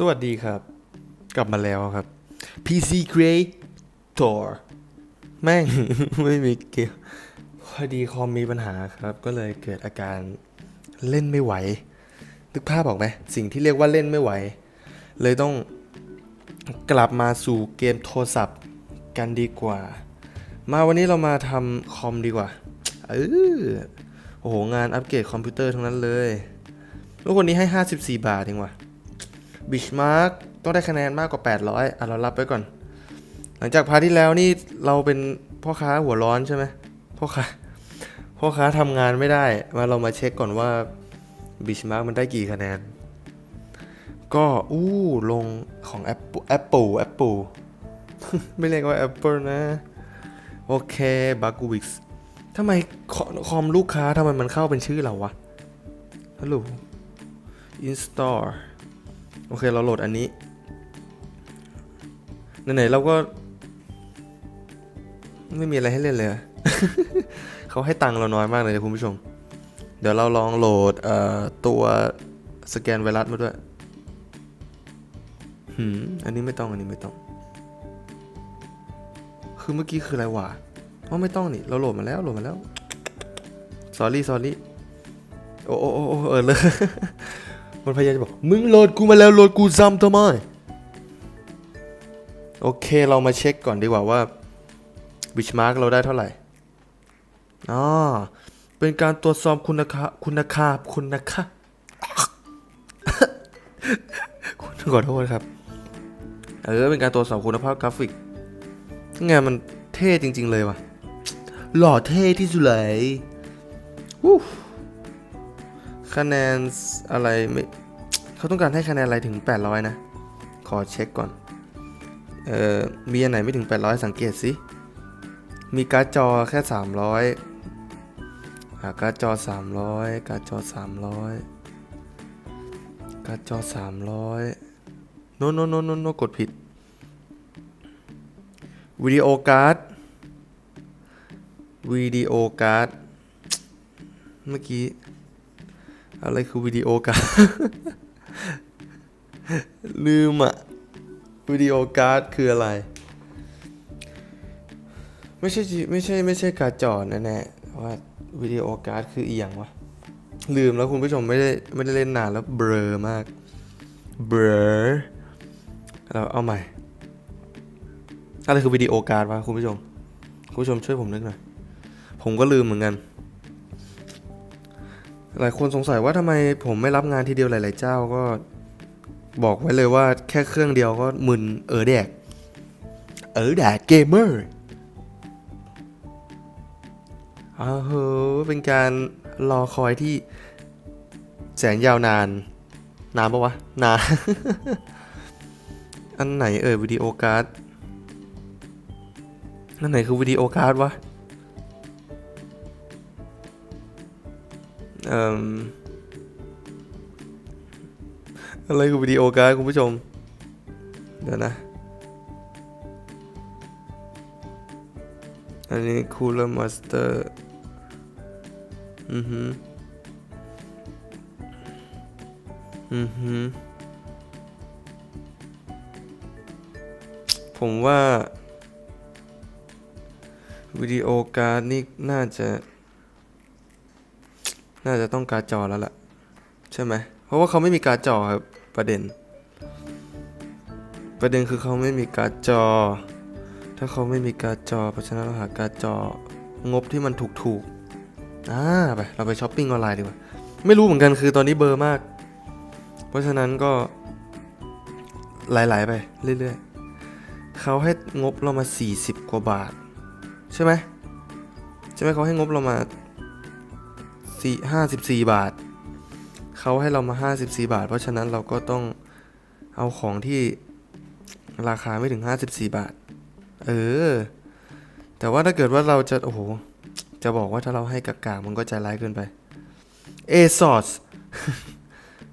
สวัสดีครับ กลับมาแล้วครับ PC Creator แม่ง ไม่มีเกมพอดีคอมมีปัญหาครับ ก็เลยเกิดอาการเล่นไม่ไหวนึกภาพออกไหมสิ่งที่เรียกว่าเล่นไม่ไหว เลยต้องกลับมาสู่เกมโทรศัพท์กันดีกว่า มาวันนี้เรามาทำคอมดีกว่าเออโอ้โห งานอัปเกรดคอมพิวเตอร์ทั้งนั้นเลยแล้วคนนี้ให้ 54 บาทเองว่ะ บิชมาร์กต้องได้คะแนนมากกว่า 800 อะ เรารับไว้ก่อน หลังจากพาที่แล้วนี่เราเป็นพ่อค้าหัวร้อนใช่ไหมพ่อค้าพ่อค้าทำงานไม่ได้ มาเรามาเช็คก่อนว่าบิชมาร์กมันได้กี่คะแนน ก็ อู้ลงของ Apple Apple Apple ไม่เรียกว่า Apple นะ โอเคบักูวิกส์ทำไมคอคอมลูกค้าทำไมมันเข้าเป็นชื่อเราวะฮัลโหล install โอเคเราโหลดอันนี้ไหนๆเราก็ ไม่มีอะไรให้เล่นเลย เขาให้ตังค์เราน้อยมากเลยนะคุณผู้ชม เดี๋ยวเราลองโหลดตัวสแกนไวรัสมาด้วยหืมอันนี้ไม่ต้องอันนี้ไม่ต้อง คือเมื่อกี้คืออะไรวะอ๋อไม่ต้องนี่ เราโหลดมาแล้วโหลดมาแล้ว sorry sorry โอ้โอ้โอ้โอ้เออเลย มันพยายามจะบอกมึงโหลดกูมาแล้วโหลดกูซ้ำทำไมโอเคเรามาเช็คก่อนดีกว่าว่าบิชมาร์กเราได้เท่าไหร่อ๋อเป็นการตรวจสอบคุณค่าคุณค่าคุณค่าคุณขอโทษครับ เออเป็นการตรวจสอบคุณภาพกราฟิกไงมันเท่จริง ๆ เลยว่ะ หล่อเท่ที่สุดเลยวู้ คะแนนอะไรไม่เขาต้องการให้คะแนนอะไรถึง 800 นะ ขอเช็คก่อน เอ่อ มีอันไหนไม่ถึง 800 สังเกตสิ มีการ์ดจอแค่ 300อ่าการ์ดจอ 300 การ์ดจอ 300 การ์ดจอ 300 โนโนโนโนโนกดผิด วิดีโอการ์ด วิดีโอการ์ด เมื่อกี้ อะไรคือวิดีโอการ์ดลืมอะวิดีโอการ์ดคืออะไร ไม่ใช่ไม่ใช่ไม่ใช่การ์ดจอแน่ๆว่าวิดีโอการ์ดคืออีหยังวะ ลืมแล้วคุณผู้ชมไม่ได้ไม่ได้เล่นนานแล้วเบลอมาก เบลอเราเอาใหม่ อะไรคือวิดีโอการ์ดวะคุณผู้ชม คุณผู้ชมช่วยผมนึกหน่อย ผมก็ลืมเหมือนกัน หลายคนสงสัยว่าทำไมผมไม่รับงานทีเดียวหลาย ๆ เจ้าก็บอกไว้เลยว่าแค่เครื่องเดียวก็มึนเออแดก เออแดกเกมเมอร์อ้าวเฮ้ยเป็นการรอคอยที่แสนยาวนาน นานปะวะ นาน อันไหนเอ่ยวิดีโอการ์ดอันไหนคือวิดีโอการ์ดวะ อะไรคือวิดีโอการ์ดคุณผู้ชม เดี๋ยวนะ อันนี้ Cooler Master อือฮึอือฮึผมว่าวิดีโอการ์ดนี่น่าจะ น่าจะต้องการจอแล้วล่ะ ใช่ไหม เพราะว่าเขาไม่มีการจอครับประเด็น ประเด็นคือเขาไม่มีการจอ ถ้าเขาไม่มีการจอเพราะฉะนั้นเราหาการจองบที่มันถูกๆอ่าไปเราไปช้อปปิ้งออนไลน์ดีกว่าไม่รู้เหมือนกันคือตอนนี้เบอร์มาก เพราะฉะนั้นก็หลายๆไปเรื่อยๆเขาให้งบเรามา 40 กว่าบาท ใช่ไหมใช่ไหมเขาให้งบเรามา สี่ห้าสิบสี่บาท เขาให้เรามาห้าสิบสี่บาท เพราะฉะนั้นเราก็ต้องเอาของที่ราคาไม่ถึงห้าสิบสี่บาท เออ แต่ว่าถ้าเกิดว่าเราจะ โอ้โห จะบอกว่าถ้าเราให้กากามันก็ใจร้ายเกินไปเอซอส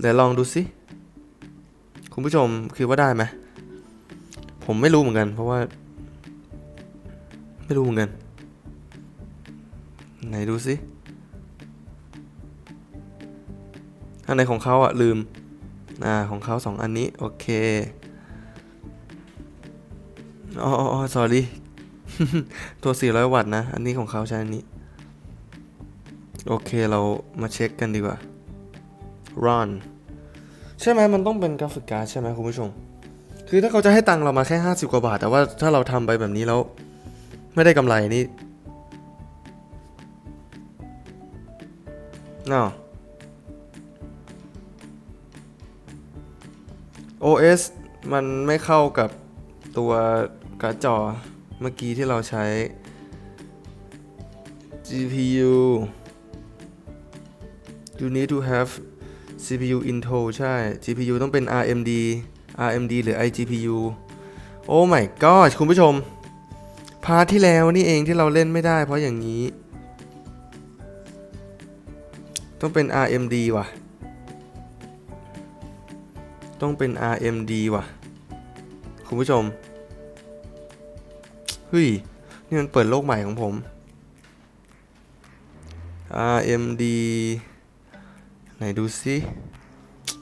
เดี๋ยวลองดูสิ คุณผู้ชมคิดว่าได้ไหม ผมไม่รู้เหมือนกัน เพราะว่า ไม่รู้เหมือนกัน ไหนดูสิ อันไหนของเขาอะลืม อ่าของเขาสองอันนี้ โอเค อ๋ออ๋อ sorry ตัว 400 วัตต์นะ อันนี้ของเขาใช้อันนี้ โอเคเรามาเช็คกันดีกว่า run ใช่ไหมมันต้องเป็นกราฟิกการ์ดใช่ไหมคุณผู้ชม คือถ้าเขาจะให้ตังค์เรามาแค่ 50 กว่าบาท แต่ว่าถ้าเราทำไปแบบนี้แล้ว ไม่ได้กำไรนี่น่า OS มันไม่เข้ากับตัวการ์ดจอเมื่อกี้ที่เราใช้ GPU you need to have CPU Intel ใช่ GPU ต้องเป็น AMD AMD หรือ iGPU โอ้ my god คุณผู้ชม พาร์ทที่แล้วนี่เองที่เราเล่นไม่ได้เพราะอย่างนี้ ต้องเป็น AMD ว่ะ ต้องเป็น RMD ว่ะ คุณผู้ชมเฮ้ยนี่มันเปิดโลกใหม่ของผม RMD ไหนดูซิ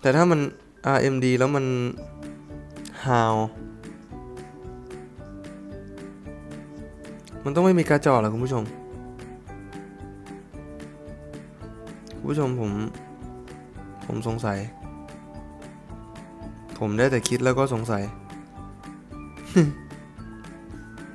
แต่ถ้ามัน RMD แล้วมัน How มันต้องไม่มีการ์ดจอเหรอคุณผู้ชม คุณผู้ชมผม ผมสงสัย ผมได้แต่คิดแล้วก็สงสัย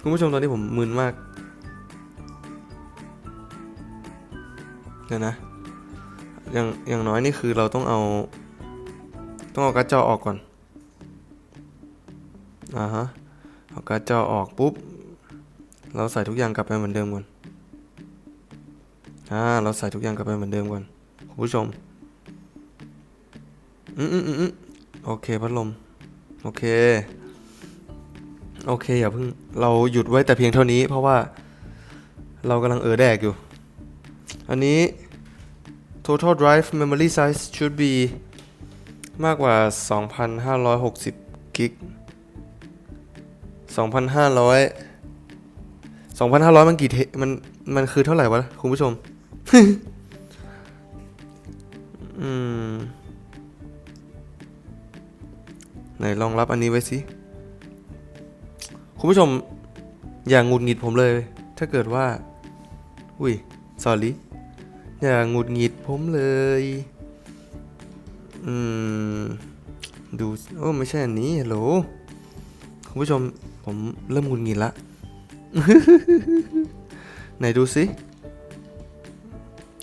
คุณผู้ชมตอนนี้ผมมึนมากเดี๋ยวนะ อย่างอย่างน้อยนี่คือเราต้องเอา ต้องเอาการ์ดจอออกก่อน อ่าฮะ เอาการ์ดจอออกปุ๊บ เราใส่ทุกอย่างกลับไปเหมือนเดิมก่อน อ่า เราใส่ทุกอย่างกลับไปเหมือนเดิมก่อน คุณผู้ชม อืมอืมอืมอืม โอเคพัดลม โอเค โอเคอย่าเพิ่ง เราหยุดไว้แต่เพียงเท่านี้ เพราะว่าเรากำลังเออแดกอยู่ อันนี้ total drive memory size should be มากกว่า 2,560 กิก 2,500 2,500 มันกี่เทมัน มันคือเท่าไหร่วะ คุณผู้ชม ลองรับอันนี้ไว้สิ คุณผู้ชมอย่างงุดหงิดผมเลย ถ้าเกิดว่า อุ้ย sorry อย่างงุดหงิดผมเลย อืม ดู โอ้ ไม่ใช่อันนี้ฮัลโหล คุณผู้ชม ผมเริ่มงุดหงิดละ ไหนดูสิ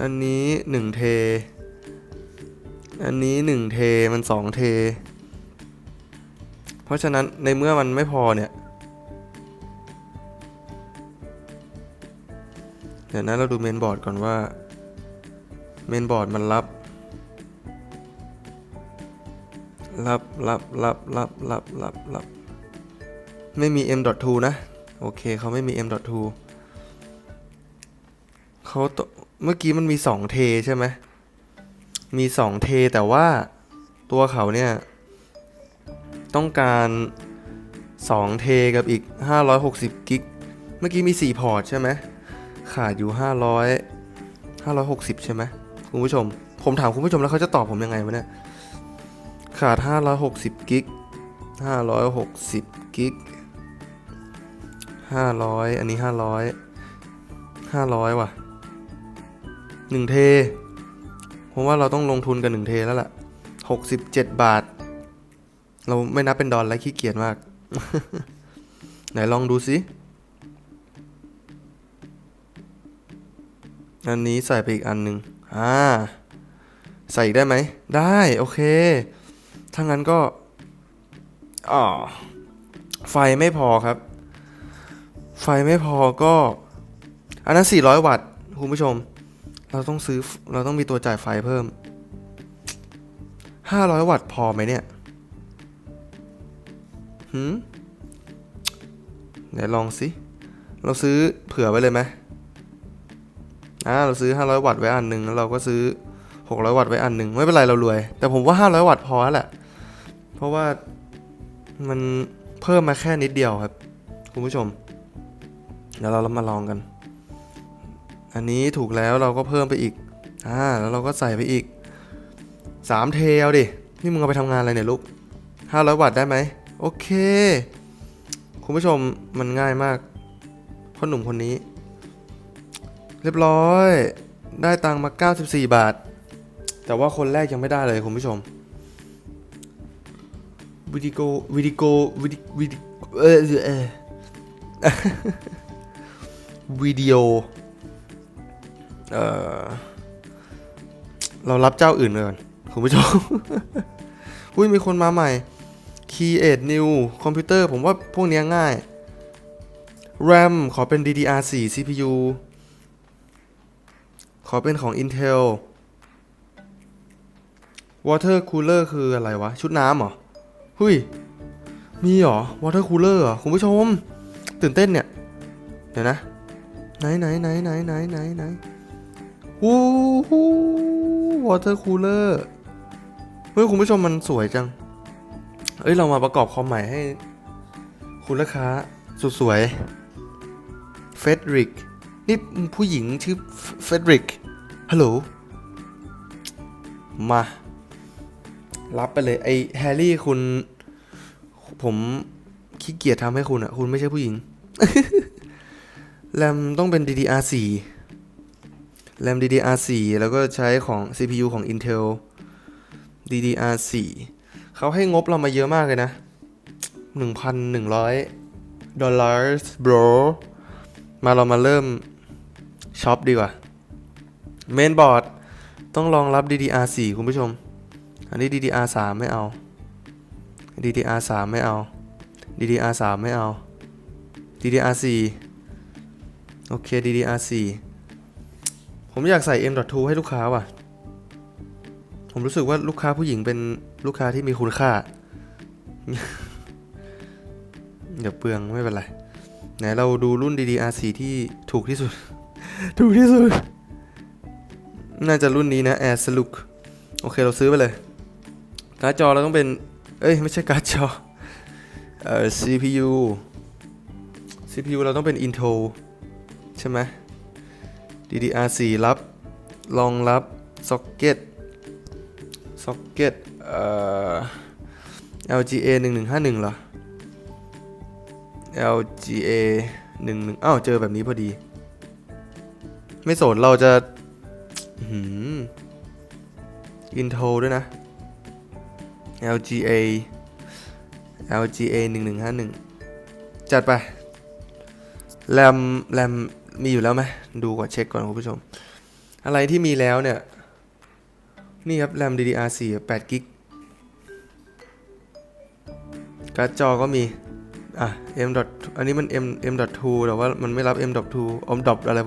อันนี้หนึ่งเท อันนี้หนึ่งเท มันสองเท ราะฉะนั้นในเมื่อมันไม่พอเนี่ยเดี๋ยวนะเราดูเมนบอร์ดก่อนว่าเมนบอร์ดมันรับ รับรับรับรับรับรับรับไม่มี M.2 นะ โอเคเขาไม่มี M.2 เขาตเมื่อกี้มันมี 2 เทใช่ไหมมี 2 เทแต่ว่าตัวเขาเนี่ย ต้องการ 2 เทกับอีก 560 กิก เมื่อกี้มี 4 พอร์ตใช่ไหม ขาดอยู่ 500 560 ใช่ไหมคุณผู้ชม ผมถามคุณผู้ชมแล้วเขาจะตอบผมยังไงวะเนี่ย ขาด 560 กิก 560 กิก 500 อันนี้ 500 500 ว่ะ 1 เท ผมว่าเราต้องลงทุนกัน 1 เทแล้วล่ะ 67 บาท เราไม่นับเป็นดอลแล้วขี้เกียจมาก ไหนลองดูสิ อันนี้ใส่ไปอีกอันหนึ่งอ่า ใส่อีกได้ไหม ได้ โอเค ถ้างั้นก็อ๋อไฟไม่พอครับ ไฟไม่พอก็ อันนั้น 400 วัตต์คุณผู้ชม เราต้องซื้อ เราต้องมีตัวจ่ายไฟเพิ่ม 500 วัตต์พอไหมเนี่ย หืมไหนลองสิ เราซื้อเผื่อไว้เลยไหมอ่าเราซื้อ 500 วัตต์ไว้อันหนึ่งแล้วเราก็ซื้อ 600 วัตต์ไว้อันหนึ่งไม่เป็นไรเรารวย แต่ผมว่า 500 วัตต์พอแล้วแหละ เพราะว่ามันเพิ่มมาแค่นิดเดียวครับ คุณผู้ชม เดี๋ยวเรามาลองกัน อันนี้ถูกแล้วเราก็เพิ่มไปอีก อ่า แล้วเราก็ใส่ไปอีก 3 เทเอาดิ นี่มึงเอาไปทำงานอะไรเนี่ยลูกห้าร้อยวัตต์ได้ไหม โอเค คุณผู้ชมมันง่ายมากพ่อหนุ่มคนนี้ เรียบร้อย ได้ตังค์มา 94 บาท แต่ว่าคนแรกยังไม่ได้เลยคุณผู้ชมวิดีโกวิดีโกวิดีวิดีเออเออวิดีโอเอ่อเรารับเจ้าอื่นเลยก่อนคุณผู้ชม อุ้ยมีคนมาใหม่ Create New คอมพิวเตอร์ผมว่าพวกเนี้ยง่าย RAM ขอเป็น DDR4 CPU ขอเป็นของ Intel Water Cooler คืออะไรวะ ชุดน้ำเหรอ หุยมีเหรอ Water Cooler เหรอ คุณผู้ชม ตื่นเต้นเนี่ย เดี๋ยวนะ ไหนไหนไหนไหนไหนไหนไหนวู้ฮู้ Water Cooler เฮ้ย คุณผู้ชมมันสวยจัง เอ้ยเรามาประกอบคอมใหม่ให้ คุณลูกค้าสุดสวยเฟดริกนี่ผู้หญิงชื่อเฟดริกฮัลโหลมา รับไปเลยไอแฮร์รี่คุณ ผมขี้เกียจทำให้คุณอะคุณไม่ใช่ผู้หญิง แรมต้องเป็น DDR4 แรม DDR4 แล้วก็ใช้ของ CPU ของ Intel DDR4 เขาให้งบเรามาเยอะมากเลยนะ 1,100 ดอลลาร์ bro มาเรามาเริ่มช็อปดีกว่า เมนบอร์ดต้องรองรับ DDR4 คุณผู้ชม อันนี้ DDR3 ไม่เอา DDR3 ไม่เอา DDR3 ไม่เอา DDR4 โอเค DDR4 ผมอยากใส่ M.2 ให้ลูกค้าว่ะ ผมรู้สึกว่าลูกค้าผู้หญิงเป็นลูกค้าที่มีคุณค่าเดี๋ยวเปลืองไม่เป็นไรไหนเราดูรุ่น DDR4 ที่ถูกที่สุด ถูกที่สุด น่าจะรุ่นนี้นะ Air s l u k โอเคเราซื้อไปเลย การ์ดจอเราต้องเป็น เอ้ย ไม่ใช่การ์ดจอ เอ่อ CPU CPU เราต้องเป็น Intel ใช่ไหม DDR4 รับรองรับ Socket Socket เอ่อ LGA 1151เหรอ LGA 11อ้าวเจอแบบนี้พอดี ไม่สนเราจะหืม Intel ด้วยนะ LGA LGA 1151 จัดไปแรมแรมมีอยู่แล้วไหมดูก่อนเช็คก่อนคุณผู้ชม อะไรที่มีแล้วเนี่ย นี่ครับแรม DDR4 8กิกการ์ดจอก็มี อะ M. อันนี้มัน M M.2 แต่ว่ามันไม่รับ M.2 อมดออะไร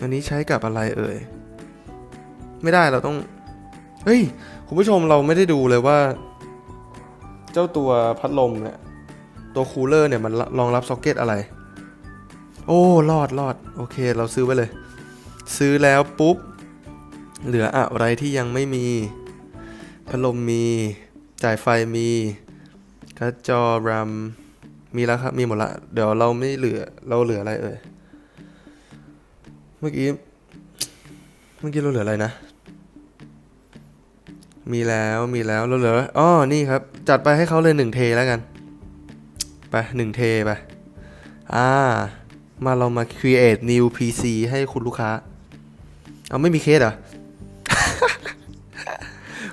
อันนี้ใช้กับอะไรเอ่ย ไม่ได้เราต้อง เฮ้ย คุณผู้ชมเราไม่ได้ดูเลยว่า เจ้าตัวพัดลมเนี่ย ตัวคูลเลอร์เนี่ย มันรองรับซ็อกเก็ตอะไร โอ้รอดรอดโอเค เราซื้อไว้เลย ซื้อแล้วปุ๊บ เหลืออะไรที่ยังไม่มี พัดลมมี จ่ายไฟมีกร์ดจอแรมมีแล้วครับ มีหมดละ เดี๋ยวเราไม่เหลือ เราเหลืออะไรเอ่ย เมื่อกี้ เมื่อกี้เราเหลืออะไรนะ มีแล้ว มีแล้ว เราเหลือ อ๋อ นี่ครับ จัดไปให้เขาเลยหนึ่งเทแล้วกัน ไปหนึ่งเทไป อ่า มาเรามา create new PC ให้คุณลูกค้า เอาไม่มีเคสเหรอ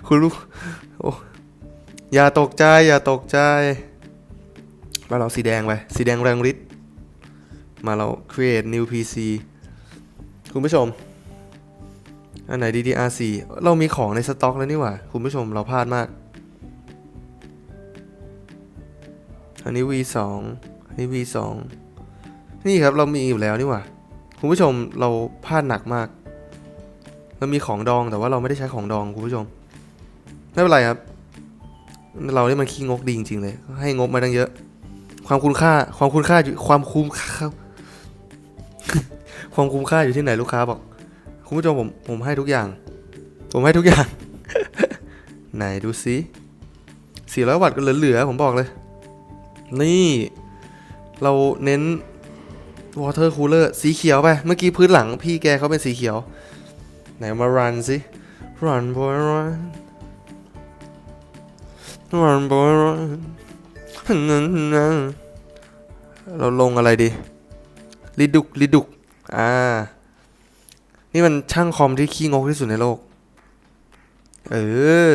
คุณลูกโอ้อย่าตกใจ อย่าตกใจมาเราสีแดงไปสีแดงแรงฤทธิ์มาเรา create new PC คุณผู้ชม อันไหน DDR4 เรามีของในสต็อกแล้วนี่หว่า คุณผู้ชมเราพลาดมาก อันนี้ V2 อันนี้ V2 นี่ครับเรามีอยู่แล้วนี่หว่า คุณผู้ชมเราพลาดหนักมาก เรามีของดองแต่ว่าเราไม่ได้ใช้ของดองคุณผู้ชม ไม่เป็นไรครับ เราได้มันขี้งกดีจริงๆเลย ให้งบมาตั้งเยอะ ความคุณค่า ความคุณค่าอยู่ความคุ้มค่าความคุ้มค่าอยู่ที่ไหนลูกค้าบอก คุณผู้ชมผมผมให้ทุกอย่าง ผมให้ทุกอย่าง ไหนดูซิ400 วัตต์ก็เหลือๆผมบอกเลย นี่ เราเน้น water cooler สีเขียวไป เมื่อกี้พื้นหลังพี่แกเขาเป็นสีเขียว ไหนมารันสิ run boy run run boy run เราลงอะไรดีลิดุกลิดุก อ่า นี่มันช่างคอมที่ขี้งกที่สุดในโลก เออ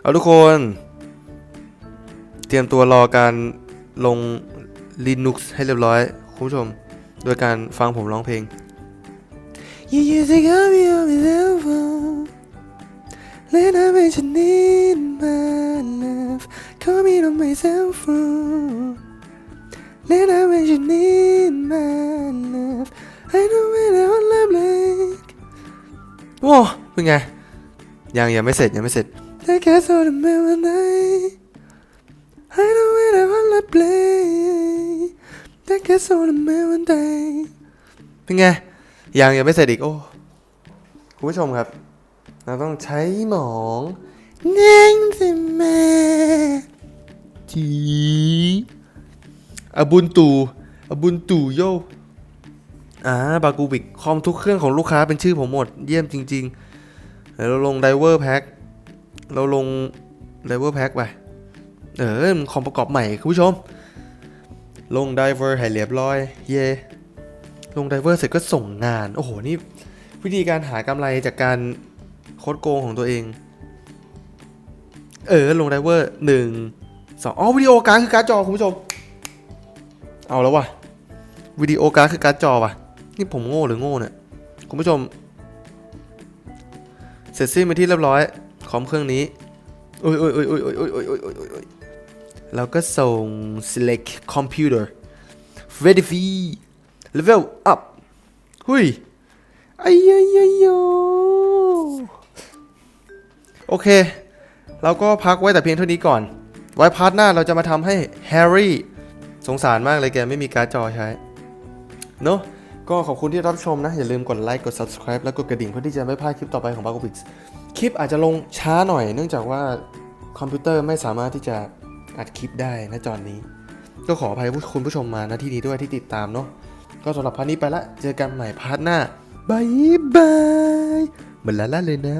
เอาทุกคน เตรียมตัวรอการลง Linux ให้เรียบร้อย คุณผู้ชม โดยการฟังผมร้องเพลง You used to call me on my cell phone Then I mentioned my love Call me on my cell phone Then I mentioned my love I know when I want love like โว้เป็นไง ยังยังไม่เสร็จยังไม่เสร็จ I guess all the man when I I know when I want to play I guess all the man when I เป็นไง ยังยังไม่เสร็จอีกโอ้คุณผู้ชมครับ เราต้องใช้หมองนั่งสม่จีอบุนตูอบุนตูโยอ่าบากูบิกคอมทุกเครื่องของลูกค้าเป็นชื่อผมหมด เยี่ยมจริงๆเราลงไดเวอร์แพ็คเราลงไดเวอร์แพ็คไป เออมันคอมประกอบใหม่คุณผู้ชม ลงไดเวอร์ให้เรียบร้อย เย่ลงไดเวอร์เสร็จก็ส่งงาน โอ้โห นี่วิธีการหากำไรจากการ โคดโกงของตัวเอง เออลงไดเวอร์หนึ่งสองอ๋อวิดีโอการ์ดคือการ์ดจอคุณผู้ชม เอาแล้ววะวิดีโอการ์ดคือการ์ดจอวะนี่ผมโง่หรือโง่เนี่ยคุณผู้ชม เสร็จสิ้นไปที่เรียบร้อยคอมเครื่องนี้โอ้ยโอ้ยโอ้ยโอ้ยโอ้ยโอ้ยโอ้ยโอ้ยโอ้ยโอ้ยเราก็ส่ง select computer verify level up หุยไอ้ยยยย โอเค เราก็พักไว้แต่เพียงเท่านี้ก่อน ไว้พาร์ทหน้าเราจะมาทำให้แฮร์รี่สงสารมากเลยแกไม่มีการ์ดจอใช้ เนอะก็ขอบคุณที่รับชมนะ อย่าลืมกดไลค์กด subscribe แล้วกดกระดิ่งเพื่อที่จะไม่พลาดคลิปต่อไปของ b a g o p i x คลิปอาจจะลงช้าหน่อย เนื่องจากว่าคอมพิวเตอร์ไม่สามารถที่จะอัดคลิปได้นะจอนนี้ ก็ขออภัยคุณผู้ชมมาณที่นี้ด้วยที่ติดตามเนาะก็สำหรับพาร์ทนี้ไปละ เจอกันใหม่พาร์ทหน้าบายบายเหมือนลาล่าเลยนะ